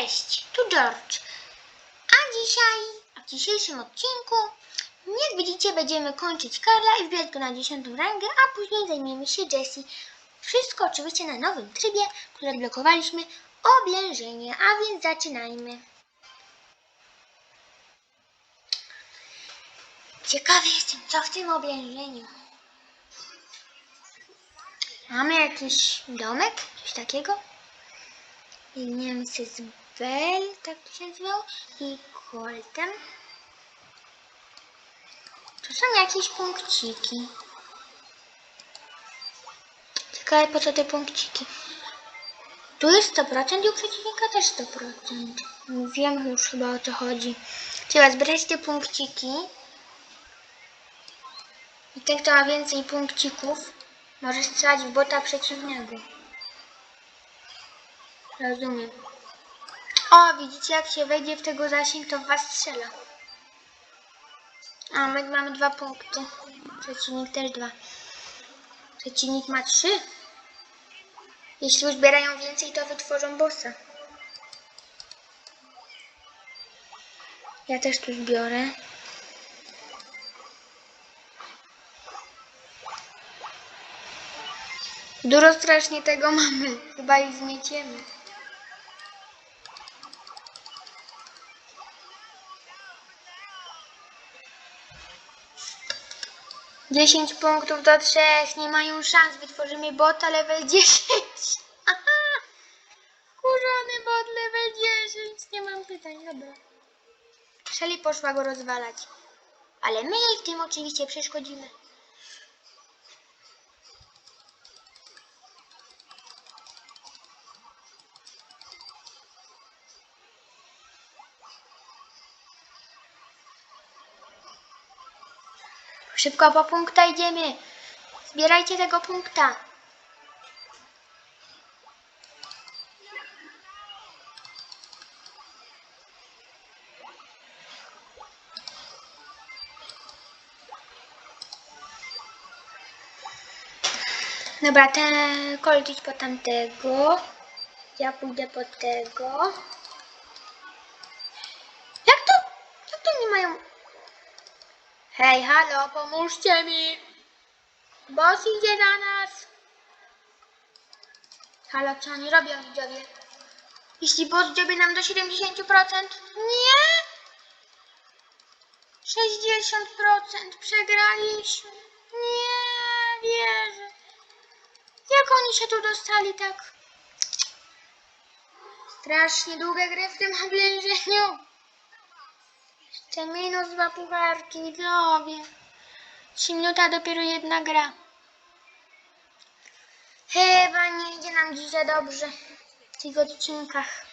Cześć, tu George. A dzisiaj, a w dzisiejszym odcinku, jak widzicie, będziemy kończyć Karla i wbijać go na 10 rangę, a później zajmiemy się Jessie. Wszystko oczywiście na nowym trybie, który blokowaliśmy, oblężenie, a więc zaczynajmy. Ciekawy jestem, co w tym oblężeniu. Mamy jakiś domek, coś takiego? I Niemcy Bell, tak to się nazywało, i Coltem. Tu są jakieś punkciki. Ciekawe po co te punkciki. Tu jest 100% i u przeciwnika też 100%. Wiem już chyba o co chodzi. Trzeba zbierać te punkciki. I ten, kto ma więcej punkcików, może strzelać w bota przeciwnego. Rozumiem. O, widzicie, jak się wejdzie w tego zasięg, to w was strzela. A my mamy dwa punkty. Przeciwnik też dwa. Przeciwnik ma trzy. Jeśli uzbierają więcej, to wytworzą bossa. Ja też tu zbiorę. Dużo strasznie tego mamy. Chyba ich zmieciemy. Dziesięć punktów do trzech. Nie mają szans. Wytworzymy bota level 10. Aha! Kurzony bot level 10. Nie mam pytań. Dobra. Shelly poszła go rozwalać. Ale my jej w tym oczywiście przeszkodzimy. Szybko po punkta idziemy. Zbierajcie tego punkta. Dobra, ten kolt po tamtego. Ja pójdę po tego. Jak to? Jak to nie mają Hej, halo, pomóżcie mi! Boss idzie na nas! Halo, co oni robią, widzowie? Jeśli boss dziobie nam do 70%? Nie! 60% przegraliśmy. Nie wierzę. Jak oni się tu dostali tak? Strasznie długie gry w tym oblężeniu. Jeszcze minus dwa pucharki, widzowie. Trzy minuta, dopiero jedna gra. Chyba nie idzie nam dzisiaj dobrze w tych odcinkach.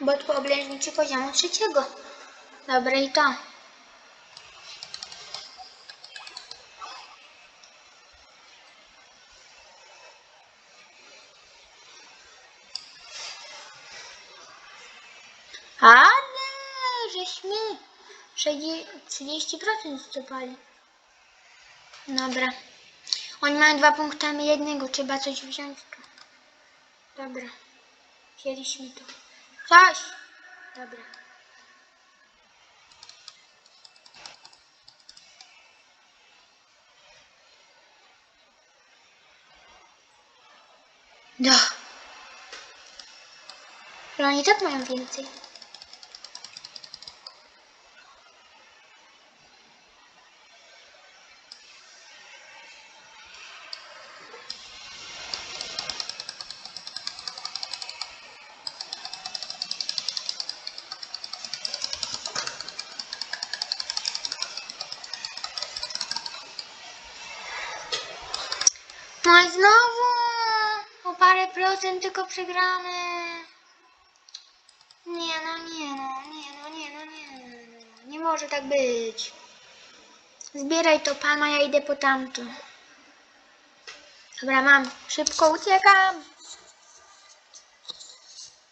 Bot po oblężniczy poziomu trzeciego. Dobre i to. Ale żeśmy 30% zdobali. Dobra. Oni mają dwa punkty, jednego. Trzeba coś wziąć tu. Dobra. Wzięliśmy to. Coś. Dobra. No. Ale oni tak mają No i znowu o parę procent tylko przegramy. Nie no, nie no, nie no, nie no, nie. No no nie może tak być. Zbieraj to pana, ja idę po tamto. Dobra, mam. Szybko uciekam.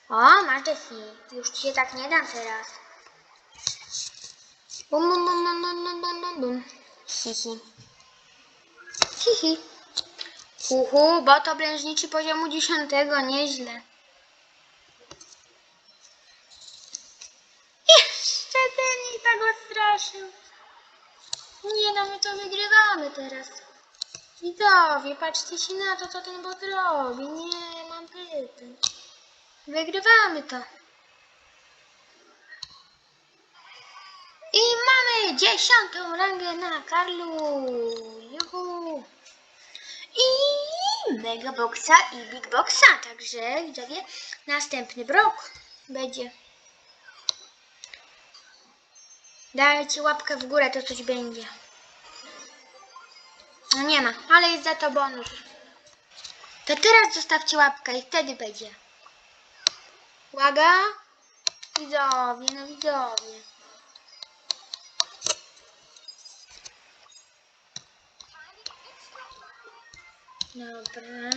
O, masz defi. Już ci się tak nie dam teraz. Bum, bum, bum, bum, bum, bum, bum, bum. Hihi. Hihi. Uhu, bo to obrężniczy poziomu dziesiątego, nieźle. Jeszcze ten i tak odstraszył. Nie no, my to wygrywamy teraz. Widzowie, patrzcie się na to, co ten bot robi. Nie, mam pytań. Wygrywamy to. I mamy dziesiątą rangę na Karlu. Juhu. I Mega Boxa i Big Boxa. Także widzowie, następny brok będzie. Dajcie łapkę w górę, to coś będzie. No nie ma, ale jest za to bonus. To teraz zostawcie łapkę i wtedy będzie. Uwaga! Widzowie, no widzowie. Dobra.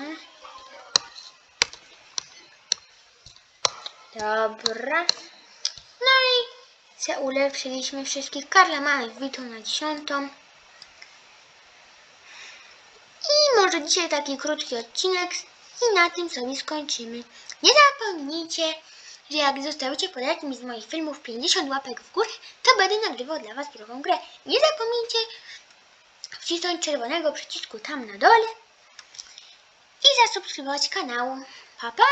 Dobra. No i se ulepszyliśmy wszystkich. Karla mamy wbitą na dziesiątą. I może dzisiaj taki krótki odcinek i na tym sobie skończymy. Nie zapomnijcie, że jak zostawicie pod jakimś z moich filmów 50 łapek w górę, to będę nagrywał dla Was drugą grę. Nie zapomnijcie wcisnąć czerwonego przycisku tam na dole e já subscreveu este canal. Papá!